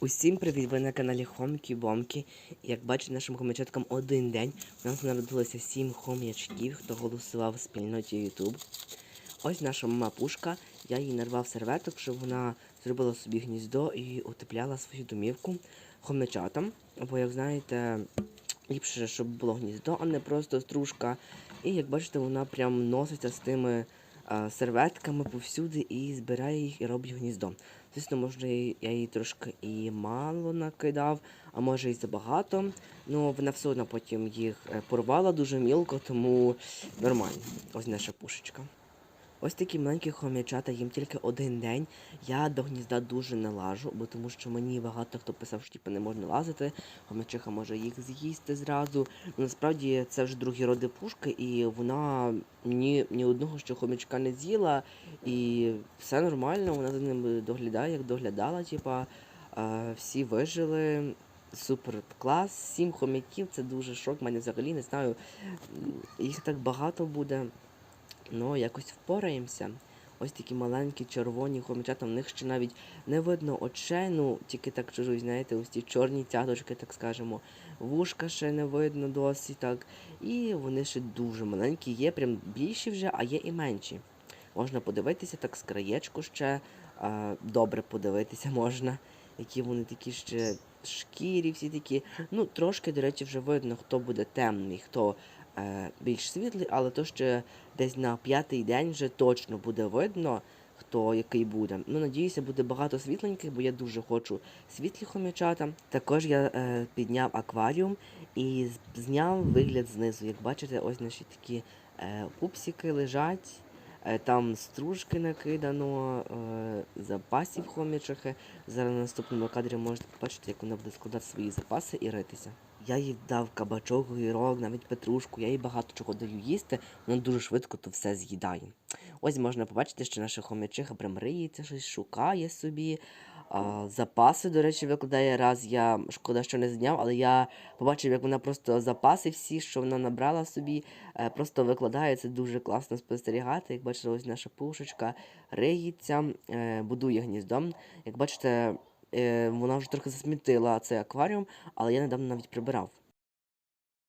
Усім привіт! Ви на каналі Хомкі Бомки. І Як бачите, нашим хомячаткам один день. У нас народилося сім хом'ячків, хто голосував в спільноті YouTube. Ось наша мама пушка. Я їй нарвав серветок, щоб вона зробила собі гніздо і утепляла свою домівку хомячатам. Бо, як знаєте, ліпше, щоб було гніздо, а не просто стружка. І як бачите, вона прям носиться з тими серветками повсюди і збирає їх і робить гніздо. Звісно, може, я її трошки і мало накидав, а може і забагато. Ну, вона все одно потім їх е, порвала дуже мілко, тому нормально. Ось наша пушечка. Ось такі маленькі хомячата, їм тільки один день. Я до гнізда дуже не лажу, бо тому що мені багато хто писав, що типу, не можна лазити, хомячиха може їх з'їсти зразу. Насправді це вже другі роди пушки, і вона ні, ні одного що хомячка не з'їла, і все нормально, вона за ними доглядає, як доглядала, типа всі вижили. Супер клас, сім хомяків, це дуже шок. Мене взагалі не знаю. Їх так багато буде. Ну, якось впораємося. Ось такі маленькі червоні хомячата, в них ще навіть не видно очей, ну тільки так чужуть, знаєте, ось ці чорні цяточки, так скажемо. Вушка ще не видно досі так. І вони ще дуже маленькі, є прям більші вже, а є і менші. Можна подивитися так з краєчку ще. А, добре подивитися можна, які вони такі ще шкірі, всі такі. Ну, трошки, до речі, вже видно, хто буде темний, хто більш світлий, але то ще десь на п'ятий день вже точно буде видно, хто який буде. Ну, надіюся, буде багато світленьких, бо я дуже хочу світлі хомячата. Також я е, підняв акваріум і зняв вигляд знизу. Як бачите, ось наші такі е, пупсики лежать. Е, Там стружки накидано, е, запасів хомячихи. Зараз на наступному кадрі можете побачити, як вона буде складати свої запаси і ритися. Я їй дав кабачок, гірок, навіть петрушку, я їй багато чого даю їсти, вона дуже швидко то все з'їдає. Ось можна побачити, що наша хомячиха прям риється, щось шукає собі. А, запаси, до речі, викладає раз. Я шкода, що не зняв, але я побачив, як вона просто запаси всі, що вона набрала собі, е, просто викладає. Це дуже класно спостерігати. Як бачите, ось наша пушечка риється, е, будує гніздом. Як бачите, вона вже трохи засмітила цей акваріум, але я недавно навіть прибирав.